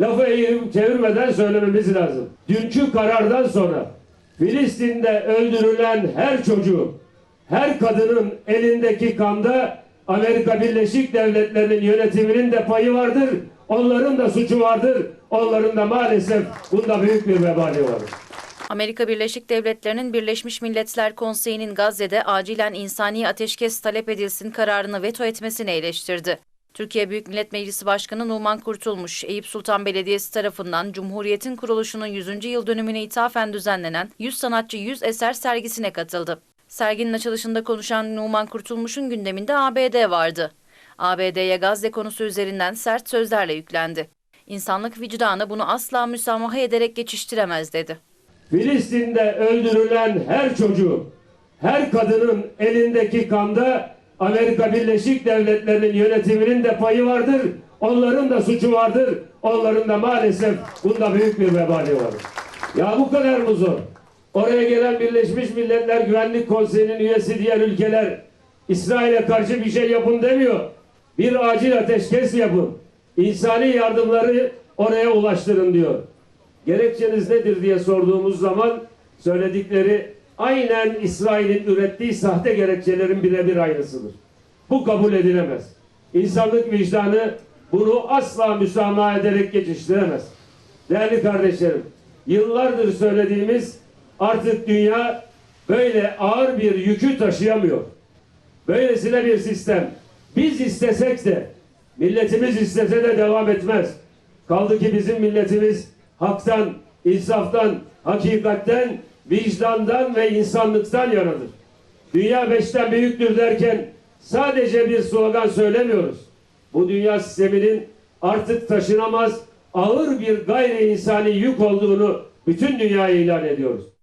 Lafı eğip çevirmeden söylememiz lazım. Dünkü karardan sonra Filistin'de öldürülen her çocuğun, her kadının elindeki kanda Amerika Birleşik Devletleri'nin yönetiminin de payı vardır. Onların da suçu vardır. Onların da maalesef bunda büyük bir vebali vardır. Amerika Birleşik Devletleri'nin Birleşmiş Milletler Konseyi'nin Gazze'de acilen insani ateşkes talep edilsin kararını veto etmesini eleştirdi. Türkiye Büyük Millet Meclisi Başkanı Numan Kurtulmuş, Eyüp Sultan Belediyesi tarafından Cumhuriyet'in kuruluşunun 100. yıl dönümüne ithafen düzenlenen 100 sanatçı 100 eser sergisine katıldı. Serginin açılışında konuşan Numan Kurtulmuş'un gündeminde ABD vardı. ABD'ye Gazze konusu üzerinden sert sözlerle yüklendi. İnsanlık vicdanı bunu asla müsamaha ederek geçiştiremez dedi. Filistin'de öldürülen her çocuğun, her kadının elindeki kanda Amerika Birleşik Devletleri'nin yönetiminin de payı vardır. Onların da suçu vardır. Onların da maalesef bunda büyük bir vebali vardır. Ya bu kadar mı zor? Oraya gelen Birleşmiş Milletler Güvenlik Konseyi'nin üyesi diğer ülkeler İsrail'e karşı bir şey yapın demiyor. Bir acil ateşkes yapın. İnsani yardımları oraya ulaştırın diyor. Gerekçeniz nedir diye sorduğumuz zaman söyledikleri aynen İsrail'in ürettiği sahte gerekçelerin birebir aynısıdır. Bu kabul edilemez. İnsanlık vicdanı bunu asla müsamaha ederek geçiştiremez. Değerli kardeşlerim, yıllardır söylediğimiz artık dünya böyle ağır bir yükü taşıyamıyor. Böylesine bir sistem biz istesek de milletimiz istese de devam etmez. Kaldı ki bizim milletimiz haktan, insaftan, hakikatten, vicdandan ve insanlıktan yanadır. Dünya beşten büyüktür derken sadece bir slogan söylemiyoruz. Bu dünya sisteminin artık taşınamaz ağır bir gayri insani yük olduğunu bütün dünyaya ilan ediyoruz.